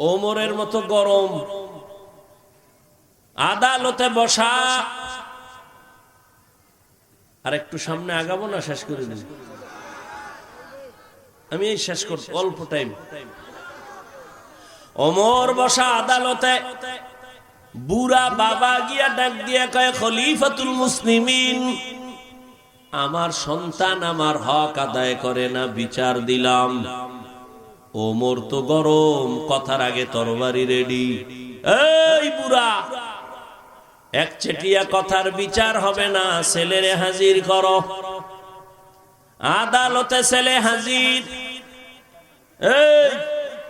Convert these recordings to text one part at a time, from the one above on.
ওমরের মতো গরম। আদালতে বসা। আর একটু সামনে আগাবো না, শেষ করে দিই আমি এই শেষ করব অল্প টাইম অমর বসা আদালতে। বুড়া বাবা গিয়া ডাক দিয়া কয়, খলিফাতুল মুসলিমিন, আমার সন্তান আমার হক আদায় করে না, বিচার দিলাম। ওমর তো গরম, কথার আগে তরবারি রেডি এই বুড়া, এক চেটিয়া কথার বিচার হবে না, ছেলেরে হাজির করো। আদালতে ছেলে হাজির। এই,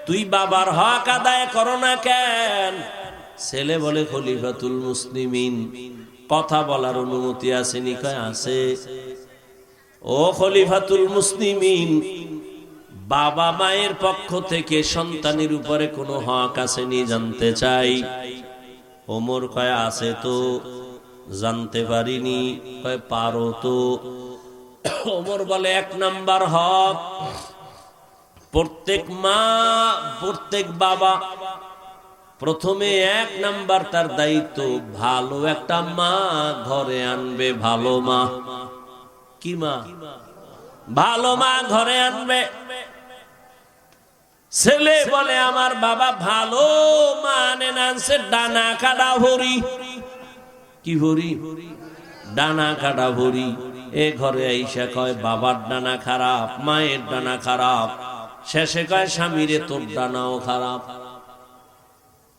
তুই বাবার হক আদায় করো না কেন? ছেলে বলে, খলিফাতুল মুসলিমিন। কথা বলার অনুমতি আছে নি? কয়, আছে। ও খলিফাতুল মুসলিমিন বাবা মায়ের পক্ষ থেকে সন্তানের উপরে কোনো হক আসেনি জানতে চাই। ওমর কয়, আছে তো। জানতে পারিনি। কয়, পারো তো। ওমর বলে, এক নাম্বার হক। প্রত্যেক মা, প্রত্যেক বাবা, প্রথমে এক নাম্বার তার দায়িত্ব। ভালো একটা মা ঘরে আনবে, ভালো মা। কি মা? ভালো মা ঘরে আনবে। ছেলে বলে, আমার বাবা ভালো মানে নানছে ডানা কাটা ভরি। কি ভরি? ডানা কাটা ভরি। এ ঘরে আইসা কয়, বাবার ডানা খারাপ, মায়ের ডানা খারাপ। শেষে কয়, স্বামীরে তোর ডানাও খারাপ।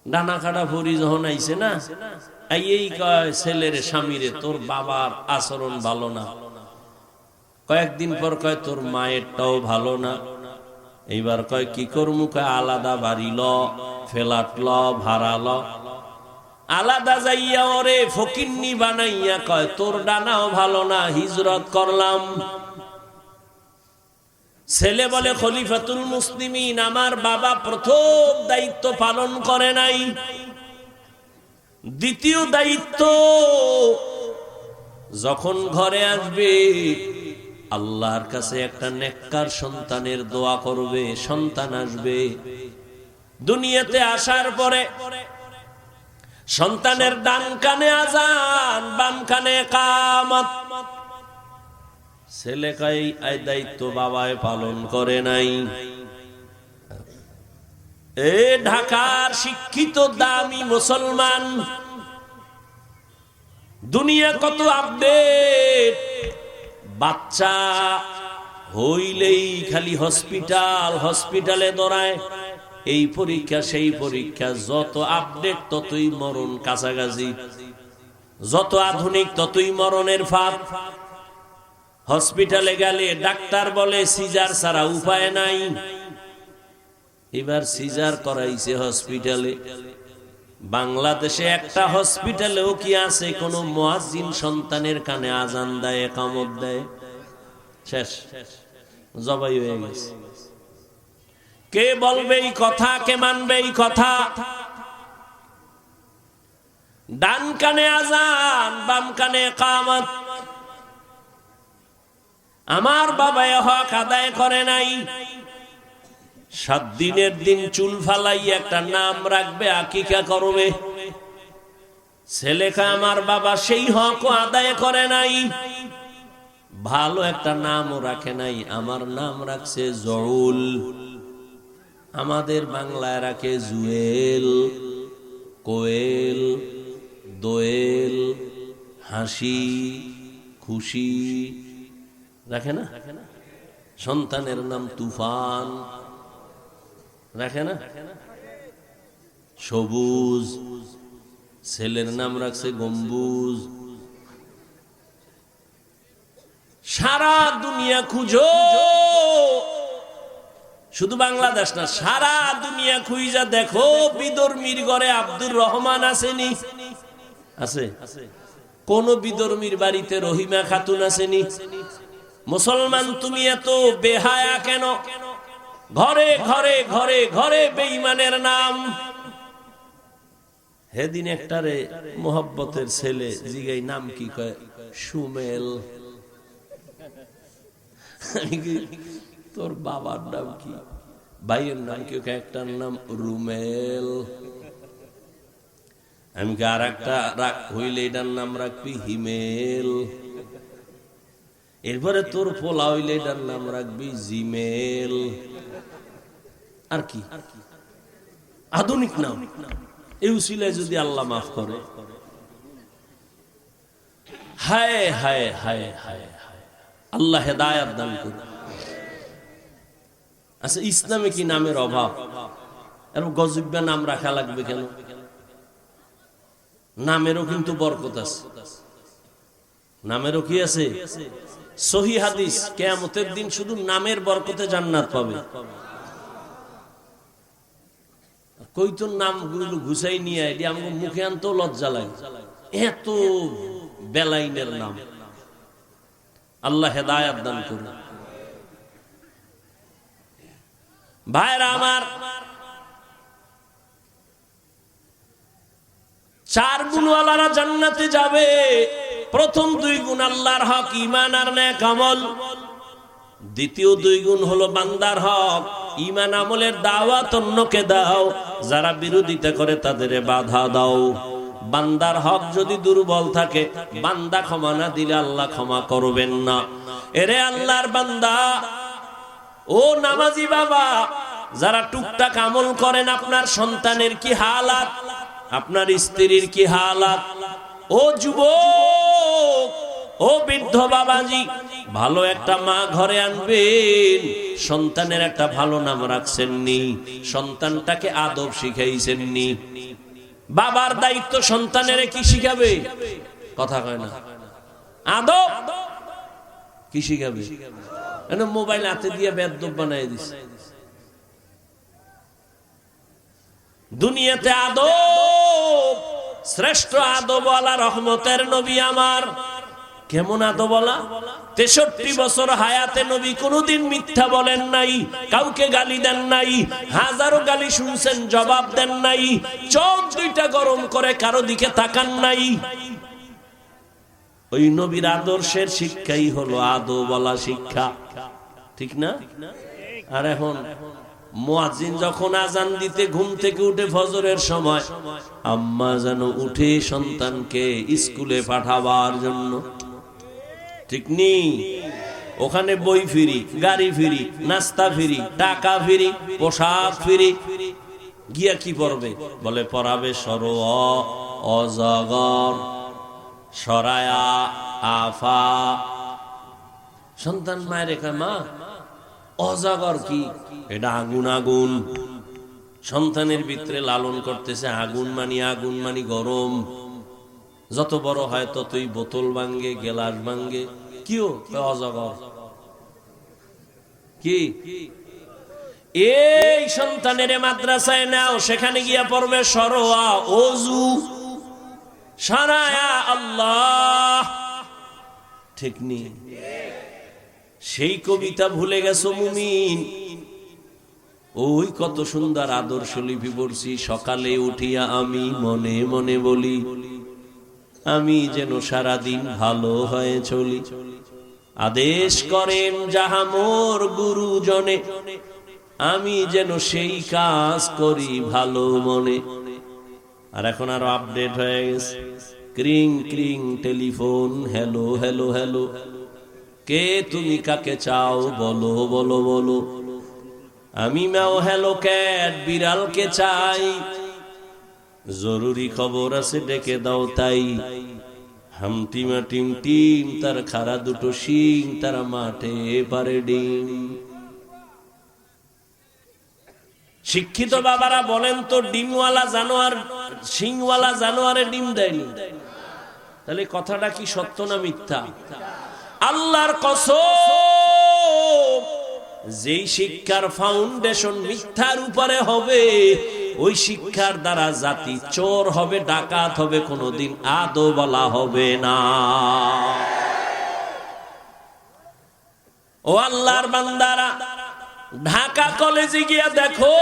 ডানা কাটা ভরি যখন আইছে না এই কয়, ছেলের, স্বামীরে, তোর বাবার আচরণ ভালো না। কয়েকদিন পর কয়, তোর মায়েরটাও ভালো না। এইবার কয়, কি করমু? কয়, আলাদা বাড়ি ল ফেলাট ল ভাড়া ল আলাদা যাইয়া ওরে ফকিন্নি বানাইয়া কয়, তোর ডানাও ভালো না, হিজরত করলাম। ছেলে বলে, খলিফাতুল মুসলিমিন, আমার বাবা প্রথম দায়িত্ব পালন করে নাই। দ্বিতীয় দায়িত্ব যখন ঘরে আসবে আল্লাহর কাছে একটা নেককার সন্তানের দোয়া করবে, সন্তান আসবে। দুনিয়াতে আসার পরে সন্তানের ডান কানে আজান, বাম কানে কামত ছেলে কাই এই দায়িত্ব বাবায় পালন করে নাই। এ ঢাকার শিক্ষিত দামি মুসলমান, দুনিয়া কত আপডেট বাচ্চা হইলেই খালি হসপিটাল, হসপিটালে দৌড়ায়। এই পরীক্ষা, সেই পরীক্ষা, যত আপডেট ততই মরণ কাছাকাছি। যত আধুনিক ততই মরণের ফাঁদ। হসপিটালে গেলে ডাক্তার বলে, সিজার ছাড়া উপায় নাই। এবার সিজার করাইছে হসপিটালে। বাংলাদেশে একটা হসপিটালেও কি আছে কোন মুয়াজ্জিন সন্তানের কানে আজান দেয় কামত দেয়? শেষ। জবাই হয়ে গেছে। কে বলবে এই কথা, কে মানবে এই কথা? ডান কানে আজান বাম কানে কামত। আমার বাবা হক আদায় করে নাই। সাত দিনের দিন চুল ফালাই একটা নাম রাখবে, আকিকা করবে। ছেলেখা আমার বাবা সেই হক আদায় করে নাই। ভালো একটা নামও রাখে নাই, আমার নাম রাখছে জরুল আমাদের বাংলায় রাখে জুয়েল, কোয়েল, দোয়েল, হাসি, খুশি। রাখে না? সন্তানের নাম তুফান। রাখে না? সবুজ, ছেলের নাম রাখছে গম্বুজ। সারা দুনিয়া খুঁজো। শুধু বাংলাদেশ না, সারা দুনিয়া খুঁজা দেখো, বিদর্মীর ঘরে আব্দুর রহমান আসেনি। আছে? কোন বিদর্মীর বাড়িতে রহিমা খাতুন আসেনি? মুসলমান তুমি এত বেহায়া কেন? ঘরে ঘরে ঘরে ঘরে বেঈমানের নাম। হেদিন একটারে মোহব্বতের ছেলে জিগাই নাম কি কয়? সুমেল। তোর বাবার নাম কি? ভাইয়ের নাম কে একটার নাম রুমেল। আমি কি আর একটা রাখ হইলে এটার নাম রাখবি হিমেল? এরপরে তোর পোলা হইলে এটার নাম রাখবি জিমেল। আর কি? আধুনিক নাম। এই উসিলায় যদি আল্লাহ মাফ করে। হায় হায় হায় হায় আল্লাহ হেদায়াত দান করুন। আচ্ছা ইসলামে কি নামের অভাব? এরকম গজব্যা নাম রাখা লাগবে কেন? নামেরও কিন্তু বরকত আছে। নামেরও কি আছে? সহি হাদিস, কেয়ামতের দিন শুধু নামের বরকতে জান্নাত পাবে। কই তোর নামগুলো ঘুষাই নিয়ে এটি আমাকে মুখে আনতেও লজ্জা লাগে। এত বেলাইনের নাম। আল্লাহ হেদায়াত দান করুন। ভাইরা আমার, চার গুণওয়ালারা জান্নাতে যাবে। প্রথম দুই গুণ আল্লাহর হক ইমান আর ন্যাক আমল। দ্বিতীয় দুই গুণ হলো বান্দার হক। ইমান আমলের দাওয়াত অন্যকে দাও, যারা বিরোধিতা করে তাদের বাধা দাও। বান্দার হক যদি দুর্বল থাকে, বান্দা ক্ষমা না দিলে আল্লাহ ক্ষমা করবেন না। এরে আল্লাহর বান্দা, ও নামাজি বাবা, যারা টুকটাক আমল করেন, আপনার সন্তানের কি হালাত? আপনার স্ত্রীর কি হালাত? ও যুবক, ও বৃদ্ধ বাবাজি, ভালো একটা মা ঘরে আনবেন। সন্তানের একটা ভালো নাম রাখছেন নি সন্তানটাকে আদব শিখাইছেন নি বাবার দায়িত্ব সন্তানের কি শিখাবে? কথা কয় না। আদব? কি শিখাবে? মোবাইল হাতে দিয়ে বেদ্যপ বানাই দিছে। দুনিয়াতে আদব, শ্রেষ্ঠ আদবওয়ালা রহমতের নবী আমার। কেমন আদবওয়ালা তেষট্টি বছর হায়াতে নবী কোনোদিন মিথ্যা বলেন নাই, কাউকে গালি দেন নাই, হাজারো গালি শুনছেন, জবাব দেন নাই, চোখ দুইটা গরম করে কারও দিকে তাকান নাই। ওই নবীর আদর্শের শিক্ষাই হলো আদো বলা শিক্ষা। ঠিক না? আর এখন মুয়াজ্জিন যখন আজান দিতে ঘুম থেকে উঠে ফজরের সময়, আম্মা যেন উঠে সন্তানকে স্কুলে পাঠাবার জন্য ঠিক নেই। ওখানে বই ফিরি, গাড়ি ফিরি, নাস্তা ফিরি, টাকা ফিরি, পোশাক ফিরি। গিয়া কি পড়বে? বলে, পড়াবে সর অজগর, সরায়া আফা। সন্তান মায়ের রেখা মা, অজাগর কি? এটা আগুন আগুন। সন্তানের ভিতরে লালন করতেছে আগুন মানি আগুন মানি গরম। যত বড় হয় ততই বোতল ভাঙ্গে গেলাস ভাঙ্গে কিও অজাগর। কি? এই সন্তানের মাদ্রাসায় নাও, সেখানে গিয়া পড়বে সরোয়া, অজু। সারায়া আল্লাহ। ঠিক নেই সেই কবিতা ভুলে গেছো মুমিন? ওই কত সুন্দর আদর্শ লিপি পড়ছি, সকালে উঠিয়া আমি মনে মনে বলি আমি যেন সারাদিন ভালো হয়ে চলি। আদেশ করেন যাহা মোর গুরুজনে, আমি যেন সেই কাজ করি ভালো মনে। আর এখন আরও আপডেট হয়ে গেছে। ক্রিং ক্রিং, টেলিফোন, হ্যালো হ্যালো হ্যালো। কে তুমি কাকে চাও বলো বলো বলো। আমি ম্যাও হ্যালো ক্যাট, বিড়ালকে চাই। জরুরি খবর আছে, ডেকে দাও তাই। হামটিমা টিম টিম, তার খারা দুটো শিং, তারা মাঠে পারে ডিম। শিক্ষিত বাবারা বলেন তো, ডিমওয়ালা জানোয়ার, শিংওয়ালা জানোয়ারে ডিম দেয়নি। তাহলে কথাটা কি সত্য না মিথ্যা? আল্লাহর কসম। যেই শিক্ষার ফাউন্ডেশন মিথ্যার উপরে হবে, ওই শিক্ষার দ্বারা জাতি চোর হবে, ডাকাত হবে, কোনোদিন আদো বলা হবে না। ও আল্লাহর বান্দারা, ঢাকা কলেজে গিয়া দেখো,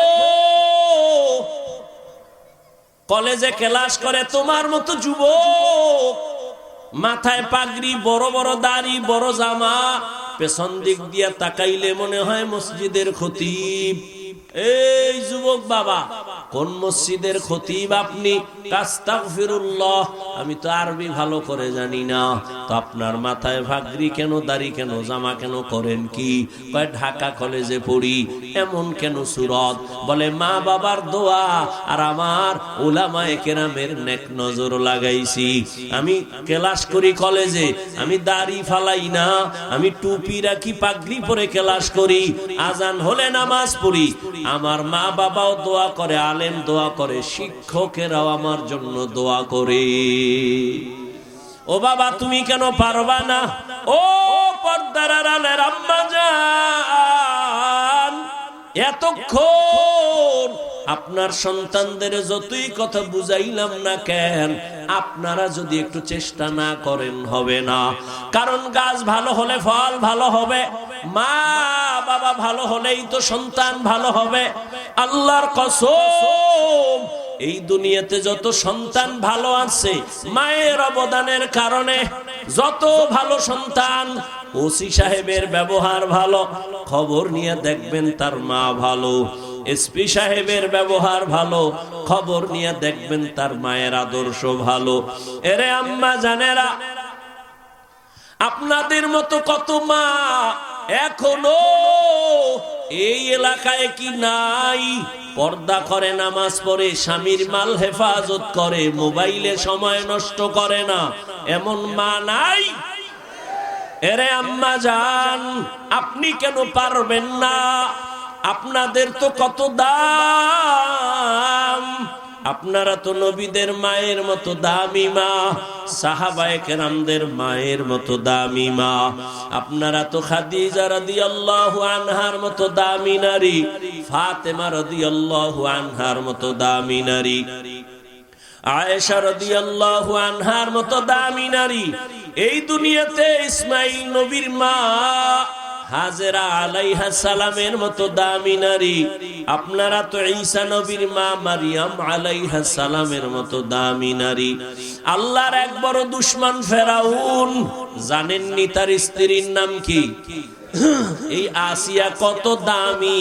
কলেজে ক্লাস করে তোমার মতো যুবক, মাথায় পাগড়ি, বড় বড় দাড়ি, বড় জামা পেছন দিক দিয়া তাকাইলে মনে হয় মসজিদের খতিব। এই যুবক বাবা কোন মসজিদের খতিব আপনি? আমি তো আরবি ভালো করে জানি না। তো আপনার মাথায় ভাগরি কেন, দাড়ি কেন, জামা কেন করেন কি? ঢাকা কলেজে পড়ি, এমন কেন সুরত? বলে, মা বাবার দোয়া, আর আমার ওলামায়ে কেরামের নেক নজর লাগাইছি। আমি ক্লাস করি কলেজে, আমি দাড়ি ফালাই না, আমি টুপি রাখি, পাগড়ি পরে ক্লাস করি, আজান হলে নামাজ পড়ি। আমার মা বাবাও দোয়া করে আলেম দোয়া করে, শিক্ষকেরাও আমার জন্য দোয়া করে। ও বাবা, তুমি কেন পারবা না? ও পর্দার আড়ালের আম্মা যান, এতক্ষণ আপনার সন্তানদের যতই কথা বুঝাইলাম না কেন, আপনারা যদি একটু চেষ্টা না করেন, হবে না। কারণ গাছ ভালো হলে ফল ভালো হবে মা বাবা ভালো হলেই তো সন্তান ভালো হবে। আল্লাহর কসম, এই দুনিয়াতে যত সন্তান ভালো আছে, মায়ের অবদানের কারণে যত ভালো সন্তান, ওসি সাহেবের ব্যবহার ভালো, খবর নিয়ে দেখবেন তার মা ভালো, এসপি সাহেবের ব্যবহার ভালো, খবর নিয়ে দেখবেন তার মায়ের আদর্শ ভালো। এরে আম্মা জানেরা, আপনাদের মতো কত মা এখনও এই এলাকায় কি নাই? পর্দা করে, নামাজ পড়ে, স্বামীর মাল হেফাজত করে, মোবাইলে সময় নষ্ট করে না। এমন মা নাই? এরে আম্মা যান আপনি কেন পারবেন না? আপনাদের তো কত দাম? আপনারা তো নবীদের মায়ের মতো দামি মা, সাহাবায়ে কেরামদের মায়ের মতো দামি মা। আপনারা তো খাদিজা রাদিয়াল্লাহু আনহার মতো দামি নারী, ফাতেমা রাদিয়াল্লাহু আনহার মতো দামি নারী। আয়েশা রাদিয়াল্লাহু আনহার মতো দামি নারী। এই দুনিয়াতে ইসমাইল নবীর মা হাজেরা আলাইহা সালামের মতো দামি নারী। আপনারা তো ঈসা নবীর মা মারিয়াম আলাইহা সালামের মতো দামি নারী। আল্লাহর এক বড় দুশ্মন ফেরাউন। জানেননি তার স্ত্রীর নাম কি? এই আসিয়া কত দামি।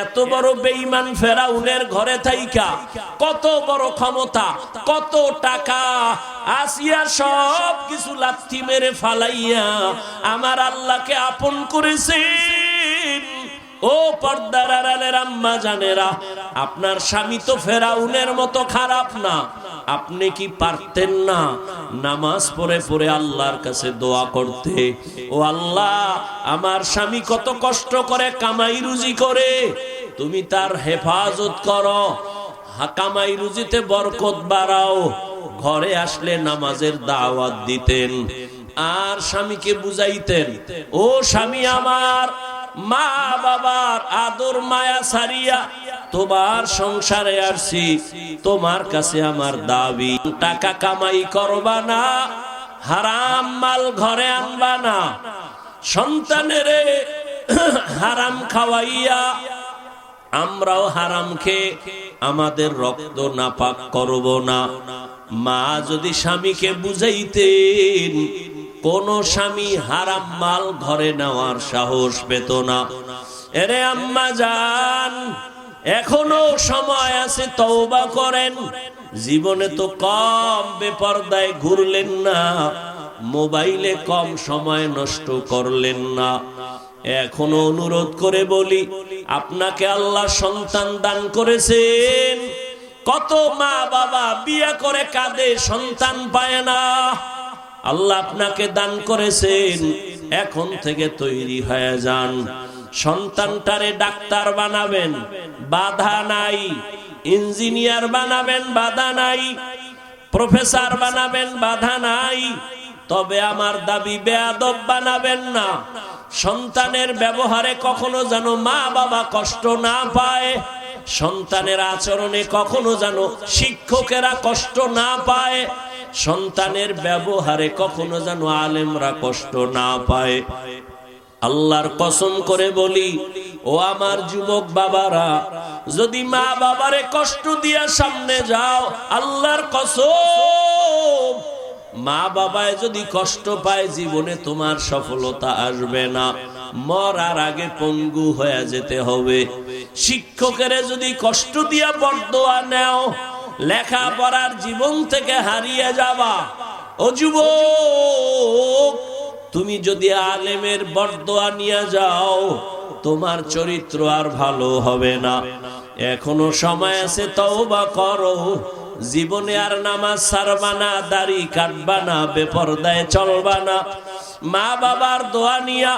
এত বড় বেইমান ফেরাউনের ঘরে থাইকা, কত বড় ক্ষমতা, কত টাকা, আসিয়া সব কিছু লাথি মেরে ফালাইয়া আমার আল্লাহকে আপন করেছে ও পর্দার আম্মা জানেরা, আপনার স্বামী তো ফেরাউনের মতো খারাপ না। আপনি কি পারতেন না নামাজ পড়ে পড়ে আল্লাহর কাছে দোয়া করতে? ও আল্লাহ, আমার স্বামী কত কষ্ট করে কামাই রুজি করে। তুমি তার হেফাজত করো। কামাই রুজিতে বরকত বাড়াও। ঘরে আসলে নামাজের দাওয়াত দিতেন। আর স্বামীকে বুঝাইতেন, ও স্বামী আমার মা বাবার আদর মায়া সারিয়া তোমার সংসারে আসছি, তোমার কাছে আমার দাবি। টাকা কামাই করবা না, হারাম মাল ঘরে আনবা না। সন্তানের হারাম খাওয়াইয়া আমরাও হারাম খেয়ে আমাদের রক্ত নাপাক করব না। মা যদি স্বামীকে বুঝাইতেন, কোন স্বামী হারাম মাল ঘরে নেওয়ার সাহস পেত না। এরে আম্মা যান এখনও সময় আছে তওবা করেন। জীবনে তো কম বেপরদায় ঘুরলেন না, মোবাইলে কম সময় নষ্ট করলেন না। এখনও অনুরোধ করে বলি, আপনাকে আল্লাহ সন্তান দান করেছেন। কত মা বাবা বিয়া করে কাঁদে, সন্তান পায় না। আল্লাহ আপনাকে দান করেছেন, এখন থেকে তৈরি হয়ে যান। সন্তানটারে ডাক্তার বানাবেন। বাধা নাই। ইঞ্জিনিয়ার বানাবেন, বাধা নাই। প্রফেসর বানাবেন, বাধা নাই। তবে আমার দাবি, বেয়াদব বানাবেন না। সন্তানের ব্যবহারে কখনো যেন মা বাবা কষ্ট না পায়। সন্তানের আচরণে কখনো যেন শিক্ষকেরা কষ্ট না পায়। সন্তানের ব্যবহারে কখনো যেন আলেমরা কষ্ট না পায়। আল্লাহর কসম করে বলি, ও আমার যুবক বাবারা, যদি মা বাবারে কষ্ট দিয়া সামনে যাও, আল্লাহর কসম, মা বাবায় যদি কষ্ট পায়, জীবনে তোমার সফলতা আসবে না। মরার আগে পঙ্গু হয়ে যেতে হবে। শিক্ষকের যদি কষ্ট দিয়া বরদোয়া নেও, লেখাপড়ার জীবন থেকে হারিয়ে যাবা। ও যুবক তুমি যদি আলেমের বরদোয়া নিয়ে যাও, তোমার চরিত্র আর ভালো হবে না। এখনও সময় আছে, তওবা করো। জীবনে আর নামাজ সারবা না, দাড়ি কাটবা না, বেপরদায় চলবা না। মা বাবার দোয়া নিয়া,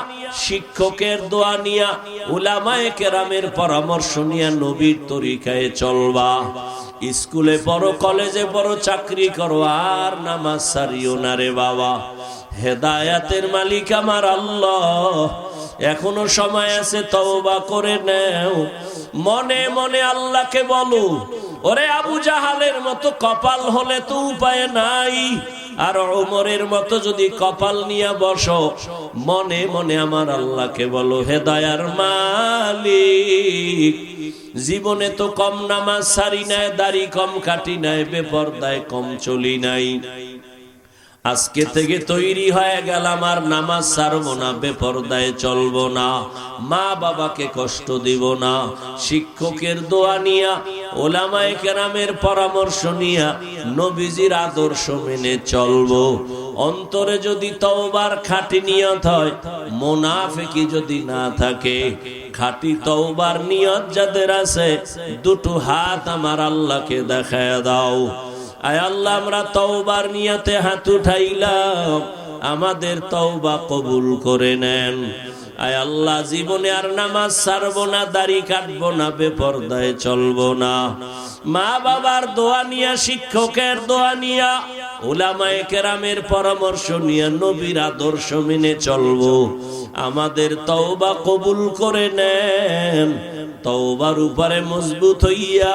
শিক্ষকের দোয়া নিয়া, উলামায়ে কেরামের পরামর্শ নিয়া নবীর তরিকায় চলবা। স্কুলে পড়ো, কলেজে পড়ো, চাকরি করো, আর নামাজ সারিও না রে বাবা। হেদায়াতের মালিক আমার আল্লাহ। এখনও সময় আছে, তওবা করে নেও। মনে মনে আল্লাহকে বলো, ওরে আবু জাহালের মতো কপাল হলে তো উপায় নাই। আর ওমরের মতো যদি কপাল নিয়ে বসো, মনে মনে আমার আল্লাহকে বলো হে দয়ার মালিক। জীবনে তো কম নামাজ সারি নাই, দাড়ি কম, কাটি নাই, বেপরদায় কম চলি নাই। আজকে থেকে তৈরি হয়ে গেলাম আর নামাজ সারবো না, বেপরদায় চলবো না। মা বাবাকে কষ্ট দিব না, শিক্ষকের দোয়া নিয়া, ওলামায়ে কেরামের পরামর্শ নিয়া নবীজির আদর্শ মেনে চলবো। অন্তরে যদি তওবার খাঁটি নিয়ত হয়, মোনাফেকি যদি না থাকে, খাঁটি তওবার নিয়ত যাদের আছে, দুটো হাত আমার আল্লাহকে দেখায় দাও। আয় আল্লাহ, আমরা তওবার নিয়াতে হাত উঠাইলাম। আমাদের তওবা কবুল করে নেন। আয় আল্লাহ, জীবনে আর নামাজ ছাড়বো না, দাড়ি কাটবো না, বেপরদায় চলবো না। মা বাবার দোয়া নিয়া, শিক্ষকের দোয়া নিয়া ওলামায়ে কেরামের পরামর্শ নিয়া, নবীর আদর্শ মেনে চলবো। আমাদের তওবা কবুল করে নেন। তওবার উপরে মজবুত হইয়া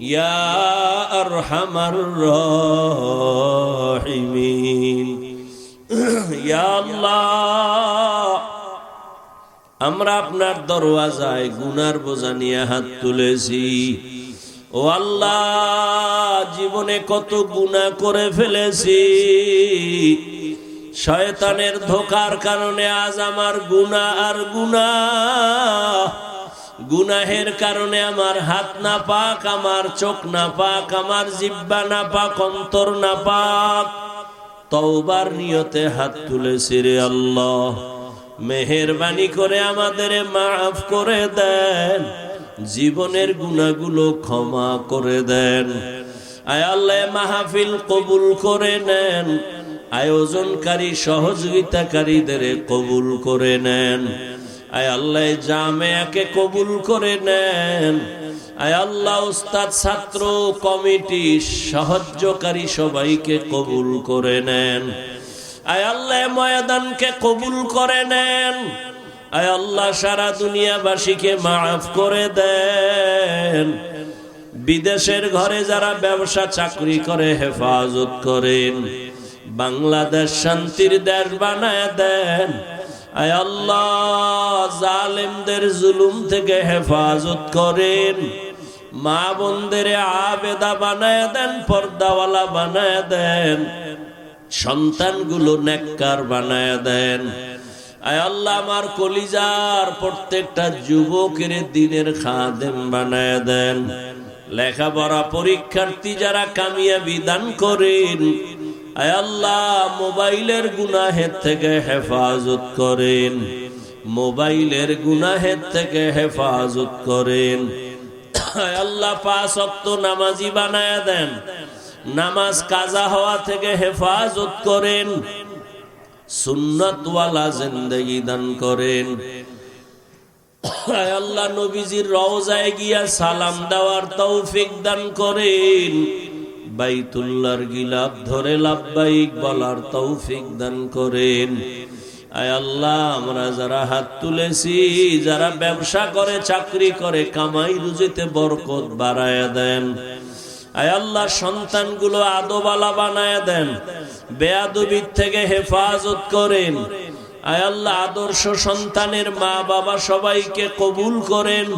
ইয়া আমরা আপনার দরওয়াজায় গুনার বোঝা নিয়ে হাত তুলেছি। ও আল্লাহ, জীবনে কত গুণা করে ফেলেছি। শয়তানের ধোকার কারণে আজ আমার গুণা আর গুণা গুনাহের কারণে আমার হাত না পাক আমার চোখ না পাক আমার জিব্বা না পাক অন্তর না পাক তওবার নিয়তে হাত তুলেছি রে আল্লাহ। মেহেরবানি করে আমাদের মাফ করে দেন। জীবনের গুণাগুলো ক্ষমা করে দেন। আয় আল্লাহ, মাহফিল কবুল করে নেন। আয়োজনকারী, সহযোগিতাকারীদের কবুল করে নেন। আয় আল্লাহ জামেয়াকে কবুল করে নেন। আয় আল্লাহ উস্তাদ ছাত্র, কমিটি, সাহায্যকারী সবাইকে কবুল করে নেন। আয় আল্লাহ ময়দানকে কবুল করে নেন। আয় আল্লাহ, সারা দুনিয়াবাসীকে মাফ করে দেন। বিদেশের ঘরে যারা ব্যবসা, চাকরি করে, হেফাজত করেন। বাংলাদেশ শান্তির দেশ বানায় দেন। আয় আল্লাহ, জালেমদের জুলুম থেকে হেফাজত করেন। মা বোনদের আবেদা বানায় দেন, পর্দাওয়ালা বানায় দেন। সন্তানগুলো নেককার বানায় দেন। আয় আল্লাহ, আমার কলিজার প্রত্যেকটা যুবকের দিনের খাদেম বানায় দেন। লেখাপড়া পরীক্ষার্থী যারা কামিয়াবি দান করেন আল্লাহ, মোবাইলের গুনাহের থেকে হেফাজত করেন। মোবাইলের গুনাহের থেকে হেফাজত করেন। আল্লাহ, পাঁচ অক্ত নামাজি বানায় দেন। নামাজ কাজা হওয়া থেকে হেফাজত করেন। সুন্নতওয়ালা জিন্দগি দান করেন। আল্লাহ, নবীজির রওজায় গিয়া সালাম দেওয়ার তৌফিক দান করেন। বাইতুল্লাহর গিলাপ ধরে লাভবাইক বলার তৌফিক দান করেন। আয় আল্লাহ, আমরা যারা হাত তুলেছি, যারা ব্যবসা করে, চাকরি করে, কামাই রুজিতে বরকত বাড়ায় দেন। আয় আল্লাহ, সন্তানগুলো আদোবালা বানায় দেন বেয়াদবির থেকে হেফাজত করেন। আয় আল্লাহ, আদর্শ সন্তানের মা বাবা সবাইকে কবুল করেন।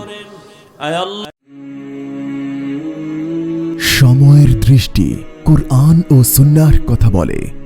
আয় আল্লাহ দৃষ্টি কুরআন ও সুন্নার কথা বলে।